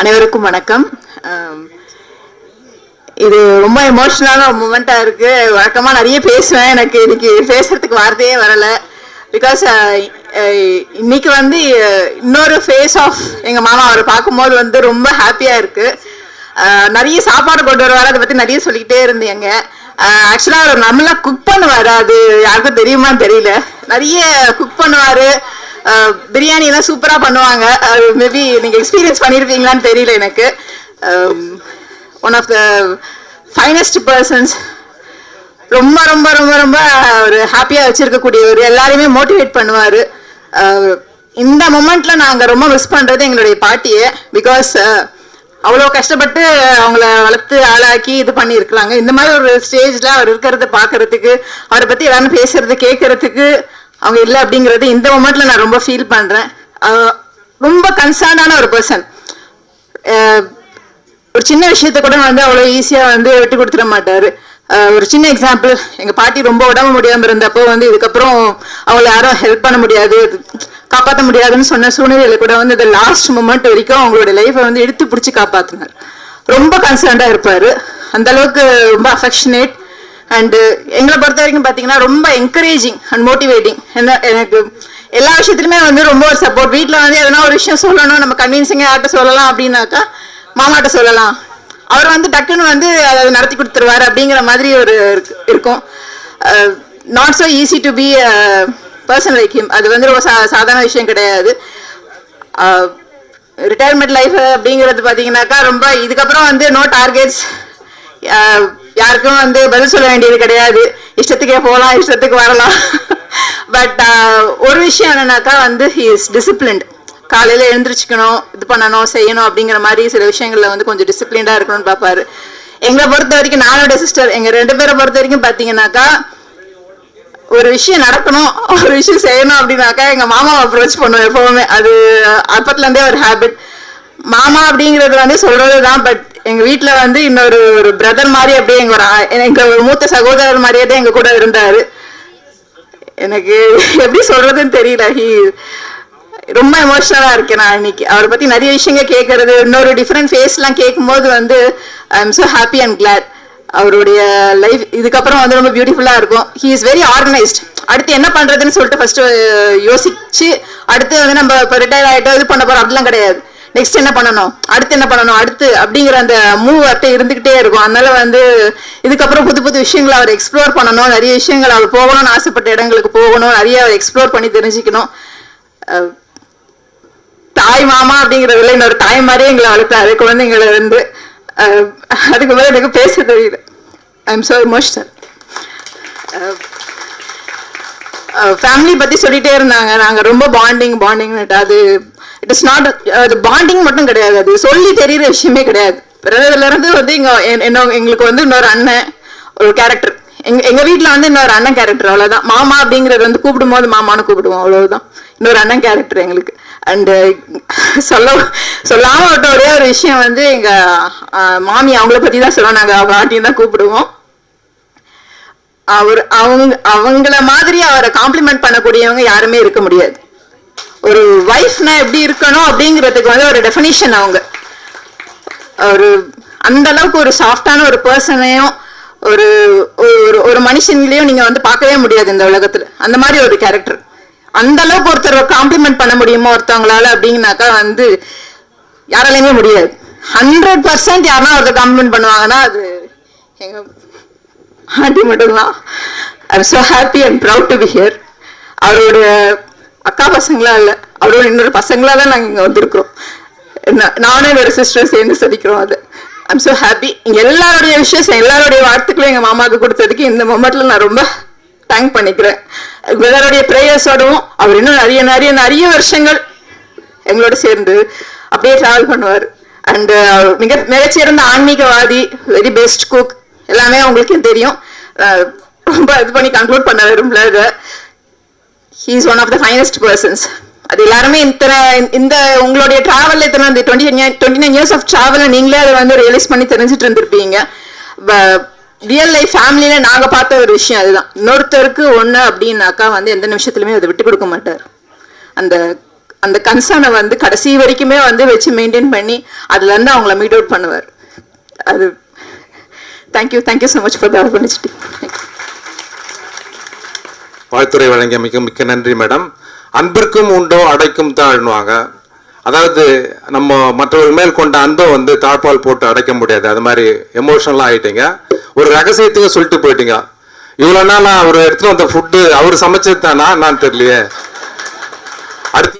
அனைவருக்கும் வணக்கம். இது ரொம்ப எமோஷனலான ஒரு மூமெண்ட்டாக இருக்குது வழக்கமாக நிறைய பேசுவேன். எனக்கு இன்னைக்கு பேசுறதுக்கு வார்த்தையே வரலை. பிகாஸ் இன்னைக்கு வந்து இன்னொரு ஃபேஸ் ஆஃப் எங்கள் மாமா அவரை பார்க்கும்போது வந்து ரொம்ப ஹாப்பியாக இருக்குது நிறைய சாப்பாடு கொண்டு வருவார். அதை பற்றி நிறைய சொல்லிக்கிட்டே இருந்தேங்க ஆக்சுவலாக அவர் நம்மளா குக் பண்ணுவார். அது யாருக்கும் தெரியுமான்னு தெரியல. நிறைய குக் பண்ணுவார். பிரியாணி எல்லாம் சூப்பரா பண்ணுவாங்க. மேபி நீங்க எக்ஸ்பீரியன்ஸ் பண்ணிருப்பீங்களான்னு தெரியல எனக்கு. One of the finest persons ரொம்ப ரொம்ப ரொம்ப ரொம்ப ஒரு ஹாப்பியா வச்சிருக்கக்கூடியவர். எல்லாரையுமே மோட்டிவேட் பண்ணுவார். இந்த மொமெண்ட்ல நாங்க ரொம்ப மிஸ் பண்றது எங்களுடைய பாட்டியை. பிகாஸ் அவ்வளோ கஷ்டப்பட்டு அவங்கள வளர்த்து ஆளாக்கி இது பண்ணியிருக்கலாங்க இந்த மாதிரி ஒரு ஸ்டேஜில் அவர் இருக்கிறத பார்க்கறதுக்கு அவரை பற்றி எல்லாரும் பேசுறது கேட்கறதுக்கு அவங்க இல்லை அப்படிங்கிறது இந்த மொமெண்ட்ல நான் ரொம்ப ஃபீல் பண்றேன். ரொம்ப கன்சர்னான ஒரு பர்சன் ஒரு சின்ன விஷயத்த கூட வந்து அவ்வளோ ஈஸியாக வந்து விட்டு கொடுத்துட மாட்டார். ஒரு சின்ன எக்ஸாம்பிள் எங்கள் பாட்டி ரொம்ப உடம்பு முடியாமல் இருந்தப்போ வந்து இதுக்கப்புறம் அவங்கள யாரும் ஹெல்ப் பண்ண முடியாது காப்பாற்ற முடியாதுன்னு சொன்ன சூழ்நிலையில கூட வந்து இந்த லாஸ்ட் மூமெண்ட் வரைக்கும் அவங்களோட லைஃப்பை வந்து எடுத்து பிடிச்சி காப்பாற்றினார் ரொம்ப கன்சர்ன்டாக இருப்பார். அந்த அளவுக்கு ரொம்ப அஃபெக்ஷனேட் அண்டு uh, எங்களை பொறுத்த வரைக்கும் பார்த்தீங்கன்னா ரொம்ப என்கரேஜிங் அண்ட் மோட்டிவேட்டிங் என்ன எனக்கு எல்லா விஷயத்துலையுமே வந்து ரொம்ப ஒரு சப்போர்ட் வீட்டில் வந்து எதனா ஒரு விஷயம் சொல்லணும் நம்ம கன்வின்சிங்காக யார்கிட்ட சொல்லலாம் அப்படின்னாக்கா மாமாட்ட சொல்லலாம். அவர் வந்து டக்குன்னு வந்து அதை நடத்தி கொடுத்துருவாரு அப்படிங்கிற மாதிரி ஒரு இருக்கும். Not so easy to be person like him அது வந்து ரொம்ப சா சாதாரண விஷயம் கிடையாது. ரிட்டையர்மெண்ட் லைஃப் அப்படிங்கிறது பார்த்தீங்கன்னாக்கா ரொம்ப இதுக்கப்புறம் வந்து நோ டார்கெட்ஸ் யாருக்கும் வந்து பதில் சொல்ல வேண்டியது கிடையாது. இஷ்டத்துக்கே போகலாம் இஷ்டத்துக்கு வரலாம். பட் uh, ஒரு விஷயம் என்னன்னாக்கா வந்து ஹி இஸ் டிசிப்ளின்ட் காலையில் எழுந்திரிச்சிக்கணும் இது பண்ணணும் செய்யணும் அப்படிங்கிற மாதிரி சில விஷயங்களில் வந்து கொஞ்சம் டிசிப்ளின்டாக இருக்கணும்னு பார்ப்பாரு. எங்களை பொறுத்த வரைக்கும் நானோட சிஸ்டர் எங்கள் ரெண்டு பேரை பொறுத்த வரைக்கும் பார்த்தீங்கன்னாக்கா ஒரு விஷயம் நடக்கணும் ஒரு விஷயம் செய்யணும் அப்படின்னாக்கா எங்கள் மாமா அப்ரோச் பண்ணுவோம் எப்பவுமே. அது அப்பத்துலேருந்தே ஒரு ஹேபிட் மாமா அப்படிங்கிறது வந்து சொல்றது தான் பட் எங்க வீட்டுல வந்து இன்னொரு ஒரு பிரதர் மாதிரி அப்படியே எங்க ஒரு எங்க ஒரு மூத்த சகோதரர் மாதிரியே தான் எங்க கூட இருந்தாரு. எனக்கு எப்படி சொல்றதுன்னு தெரியல. ஹி ரொம்ப எமோஷனலா இருக்கேன் நான் இன்னைக்கு. அவரை பத்தி நிறைய விஷயங்கள் கேட்கறது இன்னொரு டிஃப்ரெண்ட் ஃபேஸ்லாம் கேட்கும்போது வந்து I am so happy and glad அவருடைய லைஃப் இதுக்கப்புறம் வந்து ரொம்ப பியூட்டிஃபுல்லா இருக்கும். ஹி இஸ் வெரி ஆர்கனைஸ்ட் அடுத்து என்ன பண்றதுன்னு சொல்லிட்டு ஃபர்ஸ்ட் யோசிச்சு அடுத்து வந்து நம்ம இப்போ ரிட்டையர் ஆகிட்டோம் இது பண்ண போறோம் அப்படிலாம் கிடையாது. நெக்ஸ்ட் என்ன பண்ணணும்? அடுத்து என்ன பண்ணணும்? அடுத்து அப்படிங்கிற அந்த மூவ் அட்டை இருந்துகிட்டே இருக்கும். அதனால வந்து இதுக்கப்புறம் புது புது விஷயங்களை அவர் எக்ஸ்ப்ளோர் பண்ணணும். நிறைய விஷயங்கள் அவர் போகணும்னு ஆசைப்பட்ட இடங்களுக்கு போகணும். நிறைய அவர் எக்ஸ்ப்ளோர் பண்ணி தெரிஞ்சுக்கணும். தாய் மாமா அப்படிங்கிறதுல இன்னொரு தாய் மாதிரியே எங்களை வளர்த்தாரு. குழந்தைங்கள இருந்து அதுக்கு மேலே எனக்கு பேச தெரியல. I am so emotional. Family பத்தி சொல்லிட்டே இருந்தாங்க. நாங்க ரொம்ப பாண்டிங் பாண்டிங் அது இட் இஸ் நாட் அது பாண்டிங் மட்டும் கிடையாது. அது சொல்லி தெரியுற விஷயமே கிடையாது. பிறந்ததுல இருந்து வந்து இங்க என்- என்ன எங்களுக்கு வந்து இன்னொரு அண்ணன் ஒரு கேரக்டர் எங்க எங்க வீட்டில் வந்து இன்னொரு அண்ணன் கேரக்டர் அவ்வளவுதான். மாமா அப்படிங்கறது வந்து கூப்பிடும் போது மாமான்னு கூப்பிடுவோம். அவ்வளவுதான். இன்னொரு அண்ணன் கேரக்டர் எங்களுக்கு. அண்ட் சொல்ல சொல்லாம விட்ட ஒரே ஒரு விஷயம் வந்து எங்க மாமி அவங்கள பத்தி தான் சொல்லுவோம் நாங்க அவங்க ஆட்டியும் தான் கூப்பிடுவோம். அவர் அவங்க அவங்கள மாதிரி அவரை காம்ப்ளிமெண்ட் பண்ணக்கூடியவங்க யாருமே இருக்க முடியாது. ஒரு வைஃப்னா எப்படி இருக்கணும் அப்படிங்கிறதுக்கு வந்து ஒரு டெஃபினிஷன் அவங்க. ஒரு அந்த அளவுக்கு ஒரு சாஃப்டான ஒரு பர்சனையும் ஒரு ஒரு ஒரு மனுஷன்லயும் நீங்க வந்து பார்க்கவே முடியாது இந்த உலகத்துல. அந்த மாதிரி ஒரு கேரக்டர் அந்த அளவுக்கு ஒருத்தர் காம்ப்ளிமெண்ட் பண்ண முடியுமோ ஒருத்தவங்களால அப்படிங்கனாக்கா வந்து யாராலையுமே முடியாது. ஹண்ட்ரட் பர்சன்ட் யாருன்னா ஒருத்தர் காம்ப்ளிமெண்ட் பண்ணுவாங்கன்னா அது எங்க ஆண்டி மட்டும்தான். I'm so happy and proud to be here அவரோட அக்கா பசங்களா இல்லை அவரோட இன்னொரு பசங்களாக தான் நாங்கள் இங்கே வந்திருக்கிறோம். நானும் என்னோட சிஸ்டர் சேர்ந்து சொல்லிக்கிறோம் அது. ஐம் ஸோ ஹாப்பி இங்கே எல்லாருடைய விஷயம் எல்லாருடைய வாழ்த்துக்களும் எங்கள் மாமாவுக்கு கொடுத்ததுக்கு இந்த மொமெண்ட்டில் நான் ரொம்ப தேங்க் பண்ணிக்கிறேன். எல்லாருடைய ப்ரேயர்ஸோடவும் அவர் இன்னும் நிறைய நிறைய நிறைய வருஷங்கள் எங்களோட சேர்ந்து அப்படியே ட்ராவல் பண்ணுவார். அண்டு மிக மிகச்சிறந்த ஆன்மீகவாதி வெரி பெஸ்ட் குக் எல்லாமே அவங்களுக்கு தெரியும். ரொம்ப இது பண்ணி கன்க்ளூட் பண்ண விரும்பல இதை. He is one of the finest persons அது எல்லாருமே இத்தனை இந்த உங்களுடைய டிராவல் இத்தனை இந்த twenty twenty nine years of டிராவலை நீங்களே அதை வந்து ரியலைஸ் பண்ணி தெரிஞ்சுட்டு இருந்திருப்பீங்க. ரியல் லைஃப் ஃபேமிலியில நாங்க பார்த்த ஒரு விஷயம் அதுதான். இன்னொருத்தருக்கு ஒன்று அப்படின்னாக்கா வந்து எந்த நிமிஷத்துலயுமே அதை விட்டு கொடுக்க மாட்டார். அந்த அந்த கன்சர்னை வந்து கடைசி வரைக்குமே வந்து வச்சு மெயின்டைன் பண்ணி அதுல இருந்து அவங்கள மீட் அவுட் பண்ணுவார். அது thank you thank you so much for the opportunity வாழ்த்துறை வழங்கிய மிக மிக்க நன்றி மேடம் அன்பிற்கும் உண்டோ அடைக்கும் தாழ்னுவாங்க அதாவது நம்ம மற்றவர்கள் மேல் கொண்ட அன்பை வந்து தாழ்பால் போட்டு அடைக்க முடியாது. அது மாதிரி எமோஷனலாக ஆகிட்டீங்க ஒரு ரகசியத்தையும் சொல்லிட்டு போயிட்டீங்க. இவ்வளோ நாள் அவர் எடுத்துட்டு வந்த ஃபுட்டு அவர் சமைச்சது தானா? நான் தெரியலையே. அடுத்து